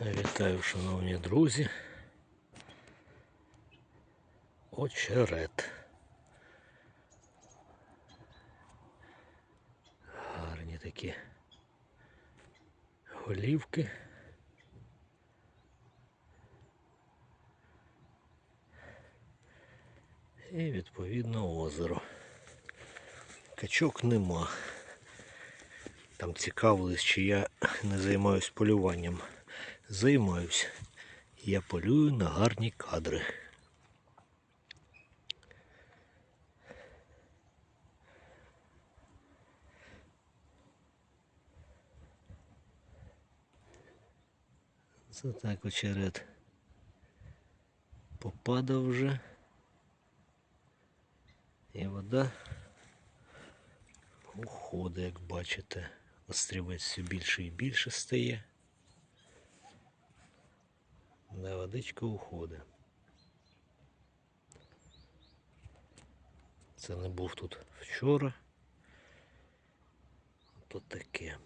Вітаю, шановні друзі. Очерет. Гарні такі голівки. І відповідно озеро. Качок нема. Там цікавились, чи я не займаюсь полюванням. Займаюсь. Я полюю на гарні кадри. Це так очерет попадав вже. І вода уходить, як бачите. Острівець все більше і більше стає. Да, водичка уходить. Це не був тут вчора. То таке.